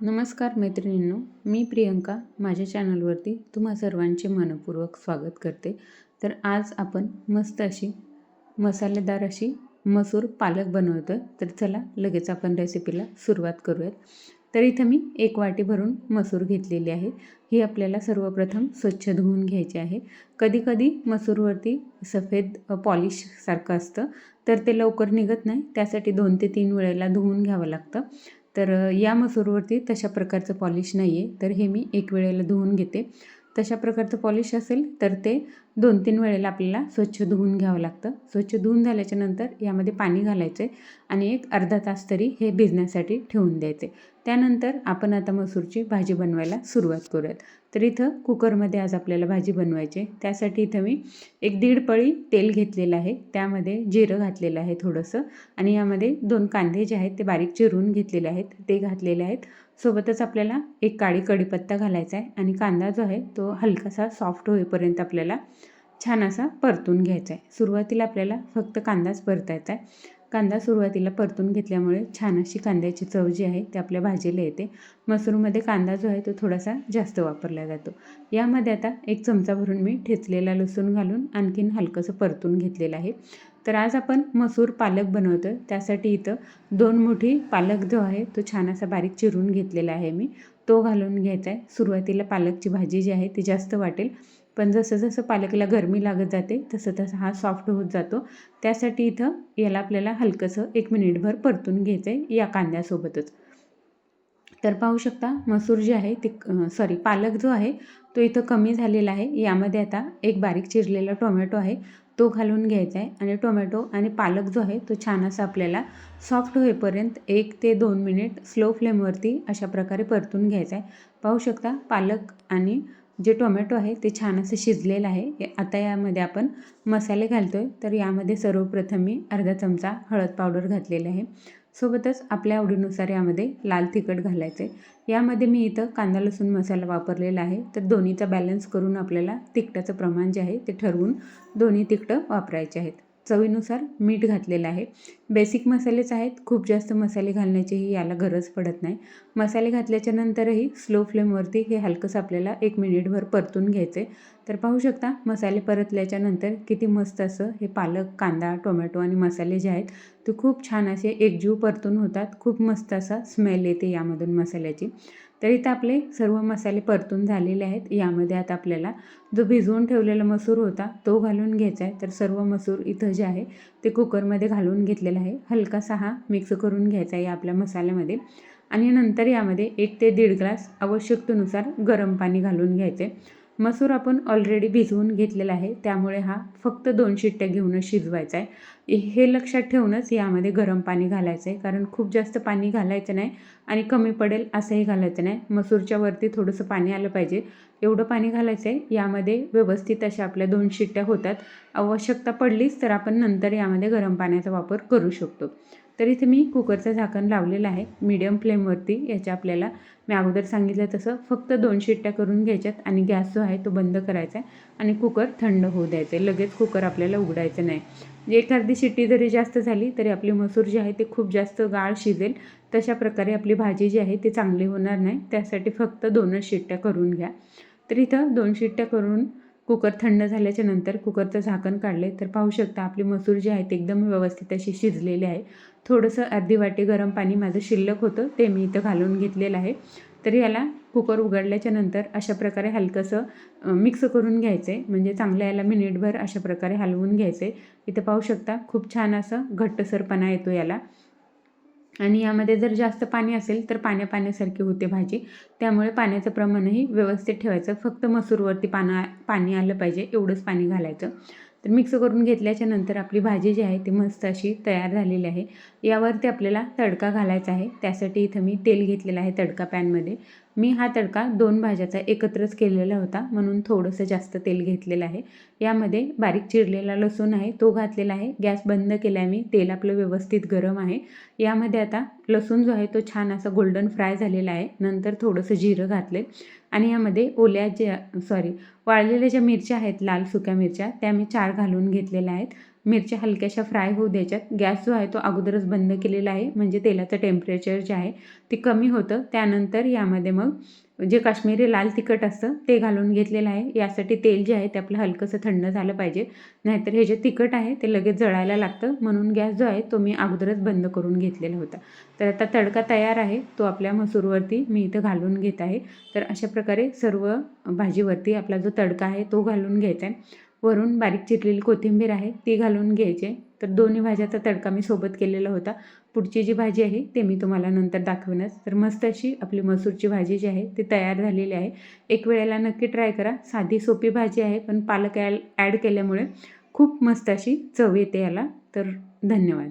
नमस्कार मैत्रिणींनो मी प्रियंका माझ्या चॅनलवरती तुम्हा सर्वांचे मनपूर्वक स्वागत करते. तर आज आपण मस्त अशी मसालेदार अशी मसूर पालक बनवतो आहे तर चला लगेच आपण रेसिपीला सुरुवात करूयात. तर इथं मी एक वाटी भरून मसूर घेतलेली आहे. ही आपल्याला सर्वप्रथम स्वच्छ धुवून घ्यायची आहे. कधीकधी मसूरवरती सफेद पॉलिशसारखं असतं. तर ते लवकर निघत नाही. त्यासाठी दोन ते तीन वेळेला धुवून घ्यावं लागतं. तर या मसूरवरती तशा प्रकारचं पॉलिश नाही आहे तर हे मी एक वेळेला धुवून घेते. तशा प्रकारचं पॉलिश असेल तर ते दोन तीन वेळेला आपल्याला स्वच्छ धुवून घ्यावं लागतं. स्वच्छ धुवून झाल्याच्यानंतर यामध्ये पाणी घालायचं आहे आणि एक अर्धा तास तरी हे भिजण्यासाठी ठेवून द्यायचे. त्यानंतर आपण आता मसूरची भाजी बनवायला सुरुवात करूयात. तर इथं कुकरमध्ये आज आपल्याला भाजी बनवायची त्यासाठी इथं मी एक दीड पळी तेल घेतलेलं आहे. त्यामध्ये जिरं घातलेलं आहे थोडंसं आणि यामध्ये दोन कांदे जे आहेत ते बारीक चिरून घेतलेले आहेत. ते घातलेले आहेत. सोबतच आपल्याला एक काळी कढीपत्ता घालायचा आहे आणि कांदा जो आहे तो हलकासा सॉफ्ट होईपर्यंत आपल्याला छान असा परतून घ्यायचा आहे. सुरुवातीला आपल्याला फक्त कांदाच परतायचा आहे. कांदा सुरुवातीला परतून घेतल्यामुळे छान अशी कांद्याची चव जी आहे ती आपल्या भाजीला येते. मसूरमध्ये कांदा जो आहे तो थोडासा जास्त वापरला जातो. यामध्ये आता एक चमचा भरून मी ठेचलेला लसूण घालून आणखीन हलकंसं परतून घेतलेलं आहे. तर आज आपण मसूर पालक बनवतो त्यासाठी इथं दोन मोठी पालक जो आहे तो छान असा बारीक चिरून घेतलेला आहे मी. तो घालून घ्यायचा आहे सुरुवातीला पालकची भाजी जी आहे ती जास्त वाटेल. पण जसं जसं पालकला गरमी लागत जाते तसं तसं हा सॉफ्ट होत जातो. त्यासाठी इथं याला आपल्याला हलकंसं एक मिनिटभर परतून घ्यायचं आहे या कांद्यासोबतच. तर पाहू शकता मसूर जे आहे ते सॉरी पालक जो आहे तो इथं कमी झालेला आहे. यामध्ये आता एक बारीक चिरलेला टोमॅटो आहे. तो घालून घ्यायचा आहे आणि टोमॅटो आणि पालक जो आहे तो छान असा आपल्याला सॉफ्ट होईपर्यंत एक ते दोन मिनिट स्लो फ्लेमवरती अशा प्रकारे परतून घ्यायचा आहे पाहू शकता पालक आणि जे टोमॅटो आहे ते छान असं शिजलेलं आहे. आता यामध्ये आपण मसाले घालतो आहे तर यामध्ये सर्वप्रथम मी अर्धा चमचा हळद पावडर घातलेला आहे. सोबतच आपल्या आवडीनुसार यामध्ये लाल तिखट घालायचं. आहे यामध्ये मी इथं कांदा लसूण मसाला वापरलेला आहे. तर दोन्हीचा बॅलन्स करून आपल्याला तिखटाचं प्रमाण जे आहे ते ठरवून दोन्ही तिखटं वापरायचे आहेत. चवीनुसार मीठ घातलेलं आहे. बेसिक मसालेच आहेत. खूप जास्त मसाले घालण्याचीही याला गरज पडत नाही. मसाले घातल्याच्या नंतरही स्लो फ्लेमवरती हे हलकंसं आपल्याला एक मिनिटभर परतून घ्यायचे तर पाहू शकता मसाले परतल्याच्या नंतर किती मस्त असं हे पालक कांदा टोमॅटो आणि मसाले जे आहेत ते खूप छान असे एकजीव परतून होतात. खूप मस्त असा स्मेल येते यामधून मसाल्याची. तर इथं आपले सर्व मसाले परतून झालेले आहेत. यामध्ये आता आपल्याला जो भिजवून ठेवलेला मसूर होता तो घालून घ्यायचा आहे. तर सर्व मसूर इथं जे आहे ते कुकरमध्ये घालून घेतलेला आहे. हलकासा हा मिक्स करून घ्यायचा आहे आपल्या मसाल्यामध्ये. आणि नंतर यामध्ये एक ते दीड ग्लास आवश्यकतेनुसार गरम पाणी घालून घ्यायचे. मसूर आपण ऑलरेडी भिजवून घेतलेला आहे. त्यामुळे हा फक्त दोन शिट्ट्या घेऊनच शिजवायचा आहे हे लक्षात ठेवूनच यामध्ये गरम पाणी घालायचं आहे कारण खूप जास्त पाणी घालायचं नाही आणि कमी पडेल असंही घालायचं नाही. मसूरच्या वरती थोडंसं पाणी आलं पाहिजे. एवढं पाणी घालायचं आहे यामध्ये व्यवस्थित अशा आपल्या दोन शिट्ट्या होतात. आवश्यकता पडलीच तर आपण नंतर यामध्ये गरम पाण्याचा वापर करू शकतो. तर इथे मी कुकरचं झाकण लावलेलं आहे. मीडियम फ्लेमवरती याच्या आपल्याला मी अगोदर सांगितलं तसं फक्त दोन शिट्ट्या करून घ्यायच्यात आणि गॅस जो आहे तो बंद करायचा आहे आणि कुकर थंड होऊ द्यायचं आहे. लगेच कुकर आपल्याला उघडायचं नाही. म्हणजे एखादी शिट्टी जरी जास्त झाली तरी आपली मसूर जी आहे ते खूप जास्त गाळ शिजेल. तशा प्रकारे आपली भाजी जी आहे ती चांगली होणार नाही. त्यासाठी फक्त दोनच शिट्ट्या करून घ्या. तर इथं दोन शिट्ट्या करून कुकर थंड झाल्याच्यानंतर कुकरचं झाकण काढले तर पाहू शकता आपली मसूर जी आहे ते एकदम व्यवस्थित अशी शिजलेली आहे. थोडंसं अर्धी वाटी गरम पाणी माझं शिल्लक होतं ते मी इथं घालून घेतलेलं आहे. तर याला कुकर उघडल्याच्या नंतर अशा प्रकारे हलकंसं मिक्स करून घ्यायचं आहे म्हणजे चांगलं याला मिनिटभर अशा प्रकारे हलवून घ्यायचं आहे इथं पाहू शकता खूप छान असं घट्टसरपणा येतो याला. आणि यामध्ये जर जास्त पाणी असेल तर पाण्या पाण्यासारखी होते भाजी. त्यामुळे पाण्याचं प्रमाणही व्यवस्थित ठेवायचं. फक्त मसूरवरती पाना पाणी आलं पाहिजे एवढंच पाणी घालायचं. तर मिक्स करून घेतल्याच्या नंतर आपली भाजी जी आहे ती मस्त अशी तयार झालेली आहे. यावरती आपल्याला तडका घालायचा आहे. त्यासाठी इथं मी तेल घेतलेलं आहे तडका पॅनमध्ये. मी हा तडका दोन भाज्याचा एकत्रच केलेला होता म्हणून थोडंसं जास्त तेल घेतलेलं आहे. यामध्ये बारीक चिरलेला लसूण आहे तो घातलेला आहे. गॅस बंद केला आहे मी तेल आपलं व्यवस्थित गरम आहे. यामध्ये आता लसूण जो आहे तो छान असा गोल्डन फ्राय झालेला आहे. नंतर थोडंसं जिरं घातले आणि यामध्ये ओल्या ज्या सॉरी वाळलेल्या ज्या मिरच्या आहेत लाल सुक्या मिरच्या त्या मी चार घालून घेतलेल्या आहेत. मिरच्या हलक्याशा फ्राय होऊ द्यायच्यात. गॅस जो आहे तो अगोदरच बंद केलेला आहे. म्हणजे तेलाचं टेम्परेचर जे आहे ते कमी होतं. त्यानंतर यामध्ये मग जे काश्मीरी लाल तिखट असतं ते घालून घेतलेलं आहे. यासाठी तेल जे आहे ते आपलं हलकंसं थंड झालं पाहिजे. नाहीतर हे जे तिखट आहे ते लगेच जळायला लागतं. म्हणून गॅस जो आहे तो मी अगोदरच बंद करून घेतलेला होता. तर आता तडका तयार आहे. तो आपल्या मसूरवरती मी इथं घालून घेत आहे. तर अशा प्रकारे सर्व भाजीवरती आपला जो तडका आहे तो घालून घ्यायचा आहे. वरून बारीक चिरलेली कोथिंबीर आहे ती घालून घ्यायची. तर दोन्ही भाज्याचा तडका मी सोबत केलेला होता. पुढची जी भाजी आहे ते मी तुम्हाला नंतर दाखवेनच तर मस्त अशी आपली मसूरची भाजी जी आहे ती तयार झालेली आहे. एक वेळेला नक्की ट्राय करा. साधी सोपी भाजी आहे पण पालक ॲड केल्यामुळे खूप मस्त अशी चव येते याला. तर धन्यवाद.